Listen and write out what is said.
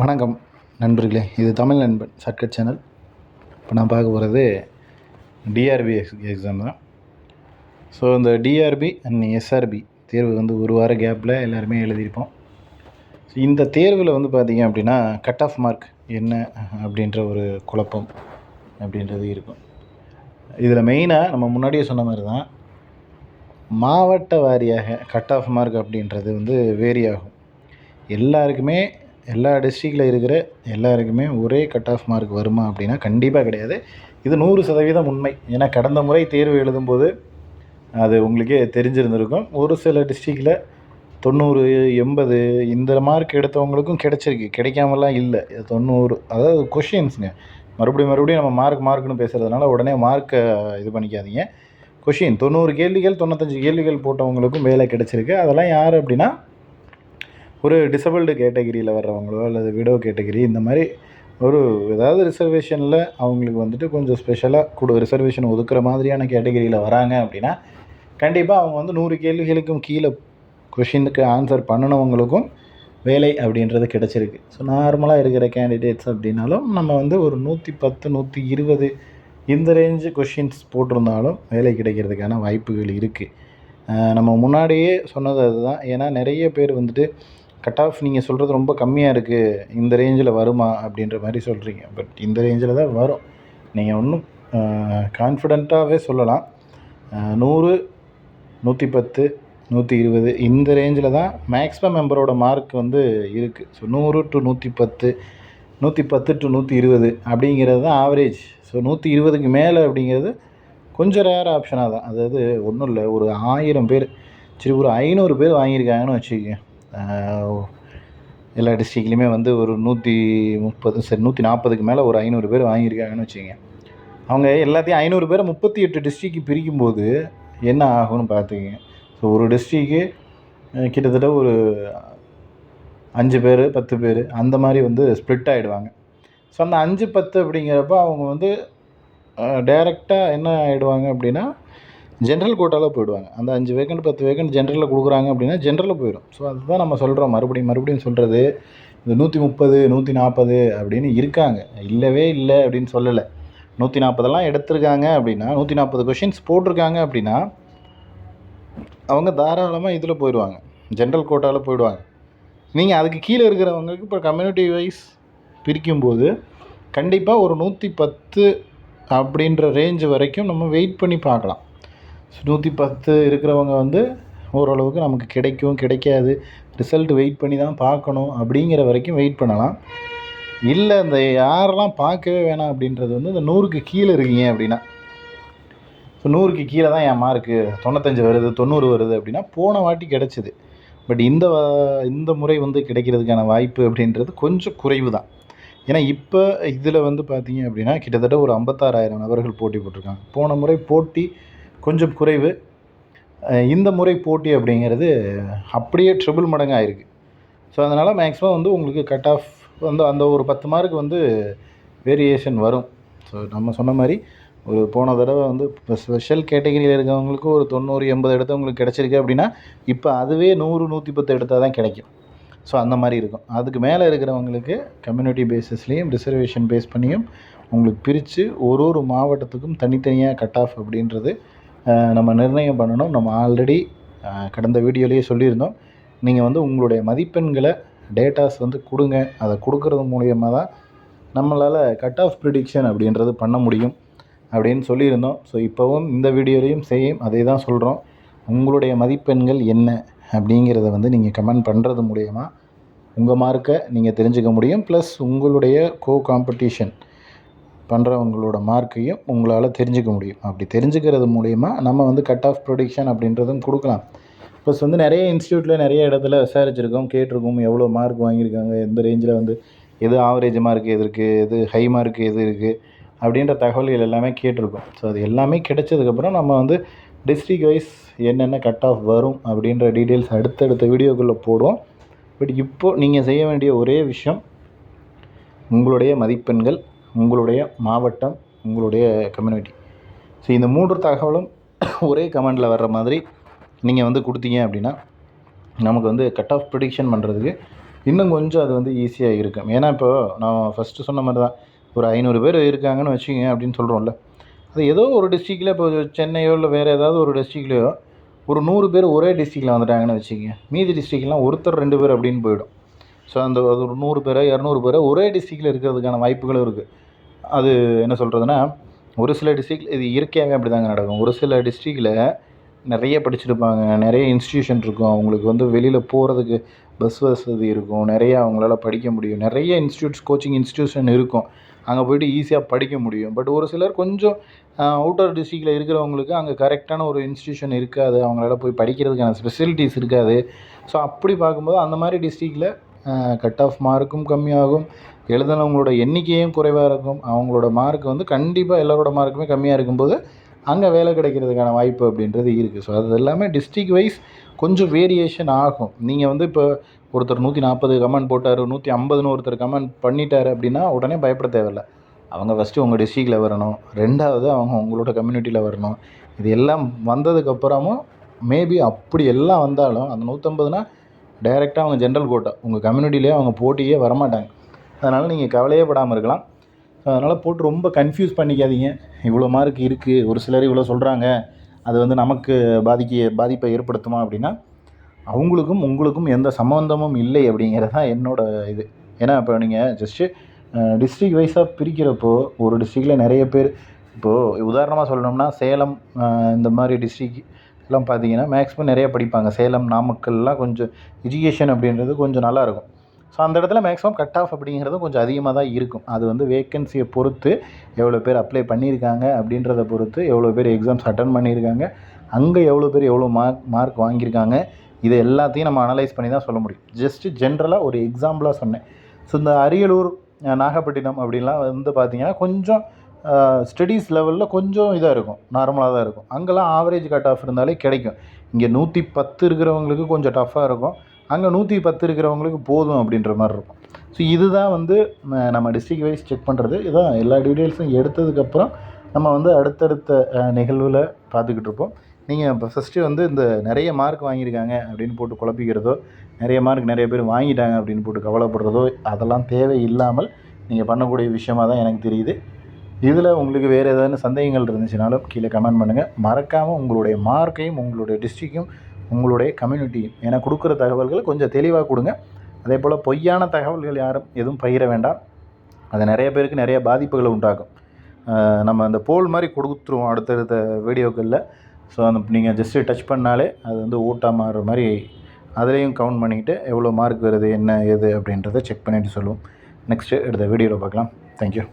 வணக்கம் நண்பர்களே இது தமிழ் நண்பன் சர்க்கட் சேனல். இப்போ நான் பார்க்க போகிறது டிஆர்பி எக்ஸாம் தான். ஸோ இந்த டிஆர்பி அண்ட் எஸ்ஆர்பி தேர்வு வந்து ஒரு வார கேப்பில் எல்லாருமே எழுதியிருப்போம். ஸோ இந்த தேர்வில் வந்து பார்த்திங்க அப்படின்னா கட் ஆஃப் மார்க் என்ன அப்படின்ற ஒரு குழப்பம் அப்படின்றது இருக்கும். இதில் மெயினாக நம்ம முன்னாடியே சொன்ன மாதிரி தான் மாவட்ட வாரியாக கட் ஆஃப் மார்க் அப்படின்றது வந்து வேரி ஆகும். எல்லாருக்குமே எல்லா டிஸ்ட்ரிக்டில் இருக்கிற எல்லாருக்குமே ஒரே கட் ஆஃப் மார்க் வருமா அப்படின்னா கண்டிப்பாக கிடையாது. இது நூறு சதவீதம் உண்மை. ஏன்னா கடந்த முறை தேர்வு எழுதும்போது அது உங்களுக்கே தெரிஞ்சிருந்திருக்கும். ஒரு சில டிஸ்ட்ரிக்டில் தொண்ணூறு எண்பது இந்த மார்க் எடுத்தவங்களுக்கும் கிடைச்சிருக்கு. கிடைக்காமலாம் இல்லை. தொண்ணூறு. அதாவது கொஷின்ஸுங்க மறுபடியும் மறுபடியும் நம்ம மார்க் மார்க்னு பேசுகிறதுனால உடனே மார்க்கை இது பண்ணிக்காதீங்க. கொஷின் தொண்ணூறு கேள்விகள் தொண்ணூத்தஞ்சு கேள்விகள் போட்டவங்களுக்கும் வேலை கிடைச்சிருக்கு. அதெல்லாம் யார் அப்படின்னா ஒரு டிசபிள்டு கேட்டகிரியில் வர்றவங்களோ அல்லது விடோ கேட்டகிரி இந்த மாதிரி ஒரு ஏதாவது ரிசர்வேஷனில் அவங்களுக்கு வந்துட்டு கொஞ்சம் ஸ்பெஷலாக கூட ரிசர்வேஷன் ஒதுக்குற மாதிரியான கேட்டகிரியில் வராங்க அப்படின்னா கண்டிப்பாக அவங்க வந்து நூறு கேள்விகளுக்கும் கீழே கொஷினுக்கு ஆன்சர் பண்ணினவங்களுக்கும் வேலை அப்படின்றது கிடச்சிருக்கு. ஸோ நார்மலாக இருக்கிற கேண்டிடேட்ஸ் அப்படின்னாலும் நம்ம வந்து ஒரு நூற்றி பத்து நூற்றி இருபது இந்த ரேஞ்சு கொஷின்ஸ் போட்டிருந்தாலும் வேலை கிடைக்கிறதுக்கான வாய்ப்புகள் இருக்குது நம்ம முன்னாடியே சொன்னது அதுதான். ஏன்னா நிறைய பேர் வந்துட்டு கட் ஆஃப் நீங்கள் சொல்கிறது ரொம்ப கம்மியாக இருக்குது இந்த ரேஞ்சில் வருமா? அப்படின்ற மாதிரி சொல்கிறீங்க பட் இந்த ரேஞ்சில் தான் வரும். நீங்கள் ஒன்றும் கான்ஃபிடெண்ட்டாகவே சொல்லலாம். நூறு நூற்றி பத்து நூற்றி இருபது இந்த ரேஞ்சில் தான் மேக்ஸிமம் மெம்பரோட மார்க் வந்து இருக்குது ஸோ நூறு டு நூற்றி பத்து நூற்றி பத்து டு நூற்றி இருபது அப்படிங்கிறது தான் ஆவரேஜ் ஸோ நூற்றி இருபதுக்கு மேலே அப்படிங்கிறது கொஞ்சம் ரேர் ஆப்ஷனாக தான். அதாவது ஒன்றும் இல்லை. ஒரு ஆயிரம் பேர் சரி ஒரு ஐநூறு பேர் வாங்கியிருக்காங்கன்னு வச்சுக்கோங்க. எல்லா டிஸ்ட்ரிக்ட்லேயுமே வந்து ஒரு நூற்றி முப்பது சரி நூற்றி நாற்பதுக்கு மேலே ஒரு ஐநூறு பேர் வாங்கியிருக்காங்கன்னு வச்சுக்கோங்க. அவங்க எல்லாத்தையும் ஐநூறு பேரை முப்பத்தி எட்டு டிஸ்ட்ரிக்கு பிரிக்கும்போது என்ன ஆகும்னு பார்த்துக்கங்க. ஸோ ஒரு டிஸ்ட்ரிக்கு கிட்டத்தட்ட ஒரு அஞ்சு பேர் பத்து பேர் அந்த மாதிரி வந்து ஸ்ப்ளிட் ஆகிடுவாங்க ஸோ அந்த அஞ்சு பத்து அப்படிங்கிறப்ப அவங்க வந்து டைரெக்டாக என்ன ஆகிடுவாங்க அப்படின்னா ஜென்ரல் கோட்டாவில் போயிடுவாங்க. அந்த அஞ்சு வேக்கண்ட் பத்து வேக்கண்ட் ஜென்ரலில் கொடுக்குறாங்க அப்படின்னா ஜென்ரலில் போயிடும். ஸோ அதுதான் நம்ம சொல்கிறோம் மறுபடியும் மறுபடியும் சொல்கிறது இந்த நூற்றி முப்பது நூற்றி நாற்பது அப்படின்னு இருக்காங்க. இல்லவே இல்லை அப்படின்னு சொல்லலை. நூற்றி நாற்பதெல்லாம் எடுத்திருக்காங்க அப்படின்னா நூற்றி நாற்பது கொஷின்ஸ் போட்டிருக்காங்க அப்படின்னா அவங்க தாராளமாக இதில் போயிடுவாங்க. ஜென்ரல் கோட்டாவில் போயிடுவாங்க. நீங்கள் அதுக்கு கீழே இருக்கிறவங்களுக்கு இப்போ கம்யூனிட்டி வைஸ் பிரிக்கும்போது கண்டிப்பாக ஒரு நூற்றி பத்து அப்படின்ற ரேஞ்சு வரைக்கும் நம்ம வெயிட் பண்ணி பார்க்கலாம். நூற்றி பத்து இருக்கிறவங்க வந்து ஓரளவுக்கு நமக்கு கிடைக்கும் கிடைக்காது. ரிசல்ட் வெயிட் பண்ணி தான் பார்க்கணும் அப்படிங்கிற வரைக்கும் வெயிட் பண்ணலாம். இல்லை இந்த யாரெல்லாம் பார்க்கவே வேணாம் அப்படின்றது வந்து இந்த நூறுக்கு கீழே இருக்கீங்க அப்படின்னா. ஸோ நூறுக்கு கீழே தான் என் மார்க்கு தொண்ணூத்தஞ்சு வருது தொண்ணூறு வருது அப்படின்னா போன வாட்டி கிடச்சிது. பட் இந்த இந்த முறை வந்து கிடைக்கிறதுக்கான வாய்ப்பு அப்படின்றது கொஞ்சம் குறைவு தான். ஏன்னா இப்போ இதில் வந்து பார்த்தீங்க அப்படின்னா கிட்டத்தட்ட ஒரு ஐம்பத்தாறாயிரம் நபர்கள் போட்டி போட்டிருக்காங்க. போன முறை போட்டி கொஞ்சம் குறைவு. இந்த முறை போட்டி அப்படிங்கிறது அப்படியே ட்ரிபிள் மடங்கு ஆயிருக்கு. ஸோ அதனால் மேக்ஸிமம் வந்து உங்களுக்கு கட் ஆஃப் வந்து அந்த ஒரு பத்து மார்க் வந்து வேரியேஷன் வரும். ஸோ நம்ம சொன்ன மாதிரி ஒரு போன தடவை வந்து இப்போ ஸ்பெஷல் கேட்டகிரியில் இருக்கிறவங்களுக்கு ஒரு தொண்ணூறு எண்பது எடுத்தவங்களுக்கு கிடச்சிருக்கு அப்படின்னா இப்போ அதுவே நூறு நூற்றி பத்து எடுத்தால் தான் கிடைக்கும். ஸோ அந்த மாதிரி இருக்கும். அதுக்கு மேலே இருக்கிறவங்களுக்கு கம்யூனிட்டி பேஸஸ்லேயும் ரிசர்வேஷன் பேஸ் பண்ணியும் உங்களுக்கு பிரித்து ஒரு ஒரு மாவட்டத்துக்கும் தனித்தனியாக கட் ஆஃப் அப்படின்றது நம்ம நிர்ணயம் பண்ணணும். நம்ம ஆல்ரெடி கடந்த வீடியோலேயே சொல்லியிருந்தோம். நீங்கள் வந்து உங்களுடைய மதிப்பெண்களை டேட்டாஸ் வந்து கொடுங்க. அதை கொடுக்கறது மூலியமாக தான் நம்மளால் கட் ஆஃப் ப்ரிடிக்ஷன் அப்படின்றது பண்ண முடியும் அப்படின்னு சொல்லியிருந்தோம். ஸோ இப்போவும் இந்த வீடியோலையும் சேம் அதே தான் சொல்கிறோம் உங்களுடைய மதிப்பெண்கள் என்ன அப்படிங்கிறத வந்து நீங்கள் கமெண்ட் பண்ணுறது மூலயமா உங்கள் மார்க்கை நீங்கள் தெரிஞ்சுக்க முடியும். ப்ளஸ் உங்களுடைய கோ காம்படிஷன் பண்ணுறவங்களோட மார்க்கையும் உங்களால் தெரிஞ்சுக்க முடியும். அப்படி தெரிஞ்சுக்கிறது மூலிமா நம்ம வந்து கட் ஆஃப் ப்ரொடிக்ஷன் அப்படின்றதும் கொடுக்கலாம். ப்ளஸ் வந்து நிறைய இன்ஸ்டியூட்டில் நிறைய இடத்துல விசாரிச்சிருக்கோம். கேட்டிருக்கோம். எவ்வளோ மார்க் வாங்கியிருக்காங்க? எந்த ரேஞ்சில் வந்து எது ஆவரேஜ் மார்க் எது இருக்குது எது ஹை மார்க் எது இருக்குது அப்படின்ற தகவல்கள் எல்லாமே கேட்டிருக்கோம். ஸோ அது எல்லாமே கிடைச்சதுக்கப்புறம் நம்ம வந்து டிஸ்ட்ரிக் வைஸ் என்னென்ன கட் ஆஃப் வரும் அப்படின்ற டீட்டெயில்ஸ் அடுத்தடுத்த வீடியோக்குள்ளே போடுவோம். பட் இப்போது நீங்கள் செய்ய வேண்டிய ஒரே விஷயம் உங்களுடைய மதிப்பெண்கள் உங்களுடைய மாவட்டம் உங்களுடைய கம்யூனிட்டி ஸோ இந்த மூன்று தகவலும் ஒரே கமெண்டில் வர்ற மாதிரி நீங்கள் வந்து கொடுத்தீங்க அப்படின்னா நமக்கு வந்து கட் ஆஃப் ப்ரிடிக்ஷன் பண்ணுறதுக்கு இன்னும் கொஞ்சம் அது வந்து ஈஸியாக இருக்கும். ஏன்னா இப்போ நான் ஃபஸ்ட்டு சொன்ன மாதிரி தான் ஒரு ஐநூறு பேர் இருக்காங்கன்னு வச்சுக்கோங்க அப்படின்னு சொல்கிறோம்ல அது ஏதோ ஒரு டிஸ்ட்ரிக்டில் இப்போ சென்னையோ இல்லை வேறு ஏதாவது ஒரு டிஸ்ட்ரிக்ட்லையோ ஒரு நூறு பேர் ஒரே டிஸ்ட்ரிக்டில் வந்துட்டாங்கன்னு வச்சுக்கோங்க. மீதி டிஸ்ட்ரிக்ட்லாம் ஒருத்தர் ரெண்டு பேர் அப்படின்னு போயிடும். ஸோ அந்த அது ஒரு நூறு பேரோ இரநூறு பேரோ ஒரே டிஸ்ட்ரிக்டில் இருக்கிறதுக்கான வாய்ப்புகளும் இருக்குது அது என்ன சொல்கிறதுனா ஒரு சில டிஸ்ட்ரிக்ட் இது இயற்கையாகவே அப்படி தாங்க நடக்கும். ஒரு சில டிஸ்ட்ரிக்டில் நிறைய படிச்சிருப்பாங்க. நிறைய இன்ஸ்டியூஷன் இருக்கும். அவங்களுக்கு வந்து வெளியில் போகிறதுக்கு பஸ் வசதி இருக்கும். நிறைய அவங்களால படிக்க முடியும். நிறைய இன்ஸ்டியூட்ஸ் கோச்சிங் இன்ஸ்டியூஷன் இருக்கும். அங்கே போய்ட்டு ஈஸியாக படிக்க முடியும். பட் ஒரு சிலர் கொஞ்சம் அவுட்டர் டிஸ்ட்ரிக்டில் இருக்கிறவங்களுக்கு அங்கே கரெக்டான ஒரு இன்ஸ்டியூஷன் இருக்காது. அவங்களால போய் படிக்கிறதுக்கான ஃபெசிலிட்டிஸ் இருக்காது. ஸோ அப்படி பார்க்கும்போது அந்த மாதிரி டிஸ்ட்ரிக்டில் கட் ஆஃப் மார்க்கும் கம்மியாகும். எழுதினவங்களோட எண்ணிக்கையும் குறைவாக இருக்கும். அவங்களோட மார்க் வந்து கண்டிப்பாக எல்லாரோட மார்க்குமே கம்மியாக இருக்கும்போது அங்கே வேலை கிடைக்கிறதுக்கான வாய்ப்பு அப்படின்றது இருக்குது ஸோ அது எல்லாமே டிஸ்ட்ரிக் வைஸ் கொஞ்சம் வேரியேஷன் ஆகும். நீங்கள் வந்து இப்போ ஒருத்தர் நூற்றி நாற்பது கமெண்ட் போட்டார் நூற்றி ஐம்பதுன்னு ஒருத்தர் கமெண்ட் பண்ணிட்டார் அப்படின்னா உடனே பயப்பட தேவையில்ல. அவங்க ஃபஸ்ட்டு உங்கள் டிஸ்ட்ரிக்டில் வரணும். ரெண்டாவது அவங்க உங்களோட கம்யூனிட்டியில் வரணும். இது எல்லாம் வந்ததுக்கப்புறமும் மேபி அப்படி எல்லாம் வந்தாலும் அந்த நூற்றம்பதுனா டைரெக்டாக அவங்க ஜென்ரல் கோட்டா உங்கள் கம்யூனிட்டிலே அவங்க போட்டியே வரமாட்டாங்க. அதனால் நீங்கள் கவலையே படாமல் இருக்கலாம். ஸோ அதனால் போட்டு ரொம்ப கன்ஃபியூஸ் பண்ணிக்காதீங்க. இவ்வளோ மார்க் இருக்குது ஒரு சிலர் இவ்வளோ சொல்கிறாங்க அது வந்து நமக்கு பாதிக்க பாதிப்பை ஏற்படுத்துமா அப்படின்னா அவங்களுக்கும் உங்களுக்கும் எந்த சம்மந்தமும் இல்லை அப்படிங்கிறது தான் என்னோடய இது. ஏன்னா இப்போ நீங்கள் ஜஸ்ட்டு டிஸ்ட்ரிக் வைஸாக பிரிக்கிறப்போ ஒரு டிஸ்ட்ரிக்டில் நிறைய பேர் இப்போது உதாரணமாக சொல்லணும்னா சேலம் இந்த மாதிரி டிஸ்ட்ரிக் எல்லாம் பார்த்தீங்கன்னா மேக்ஸிமம் நிறைய படிப்பாங்க. சேலம் நாமக்கல்லாம் கொஞ்சம் எஜுகேஷன் அப்படின்றது கொஞ்சம் நல்லாயிருக்கும். ஸோ அந்த இடத்துல மேக்ஸிமம் கட் ஆஃப் அப்படிங்கிறது கொஞ்சம் அதிகமாக தான் இருக்கும். அது வந்து வேக்கன்சியை பொறுத்து எவ்வளோ பேர் அப்ளை பண்ணியிருக்காங்க அப்படின்றத பொறுத்து எவ்வளோ பேர் எக்ஸாம்ஸ் அட்டன் பண்ணியிருக்காங்க அங்கே எவ்வளோ பேர் எவ்வளோ மார்க் மார்க் வாங்கியிருக்காங்க இது எல்லாத்தையும் நம்ம அனலைஸ் பண்ணி தான் சொல்ல முடியும். ஜஸ்ட்டு ஜென்ரலாக ஒரு எக்ஸாம்பிளாக சொன்னேன். ஸோ இந்த அரியலூர் நாகப்பட்டினம் அப்படின்லாம் வந்து பார்த்திங்கன்னா கொஞ்சம் ஸ்டடீஸ் லெவலில் கொஞ்சம் இதாக இருக்கும். நார்மலாக தான் இருக்கும். அங்கெல்லாம் ஆவரேஜ் கட் ஆஃப் இருந்தாலே கிடைக்கும். இங்கே நூற்றி பத்து இருக்கிறவங்களுக்கு கொஞ்சம் டஃப்பாக இருக்கும். அங்கே நூற்றி பத்து இருக்கிறவங்களுக்கு போதும் அப்படின்ற மாதிரி இருக்கும். ஸோ இதுதான் வந்து நம்ம டிஸ்ட்ரிக் வைஸ் செக் பண்ணுறது இதான் எல்லா டீட்டெயில்ஸும் எடுத்ததுக்கப்புறம் நம்ம வந்து அடுத்தடுத்த நிகழ்வில் பார்த்துக்கிட்டு இருப்போம். நீங்கள் இப்போ ஃபஸ்ட்டு வந்து இந்த நிறைய மார்க் வாங்கியிருக்காங்க அப்படின்னு போட்டு குழப்பிக்கிறதோ நிறைய மார்க் நிறைய பேர் வாங்கிட்டாங்க அப்படின்னு போட்டு கவலைப்படுறதோ அதெல்லாம் தேவை இல்லாமல் நீங்கள் பண்ணக்கூடிய விஷயமா தான் எனக்கு தெரியுது. இதில் உங்களுக்கு வேறு ஏதாவது சந்தேகங்கள் இருந்துச்சுனாலும் கீழே கமெண்ட் பண்ணுங்கள் மறக்காமல் உங்களுடைய மார்க்கையும் உங்களுடைய டிஸ்ட்ரிக்டையும் உங்களுடைய கம்யூனிட்டியும் ஏன்னா கொடுக்குற தகவல்கள் கொஞ்சம் தெளிவாக கொடுங்க. அதே போல் பொய்யான தகவல்கள் யாரும் எதுவும் பகிர வேண்டாம். அது நிறைய பேருக்கு நிறைய பாதிப்புகளை உண்டாகும் நம்ம அந்த போல் மாதிரி கொடுத்துருவோம் அடுத்தடுத்த வீடியோக்களில். ஸோ அந்த நீங்கள் ஜஸ்ட்டு டச் பண்ணாலே அது வந்து ஓட்டாக மாறுற மாதிரி அதுலேயும் கவுண்ட் பண்ணிக்கிட்டு எவ்வளோ மார்க் வருது என்ன ஏது அப்படின்றத செக் பண்ணிவிட்டு சொல்லுவோம். நெக்ஸ்ட்டு எடுத்த வீடியோவில் பார்க்கலாம். தேங்க்யூ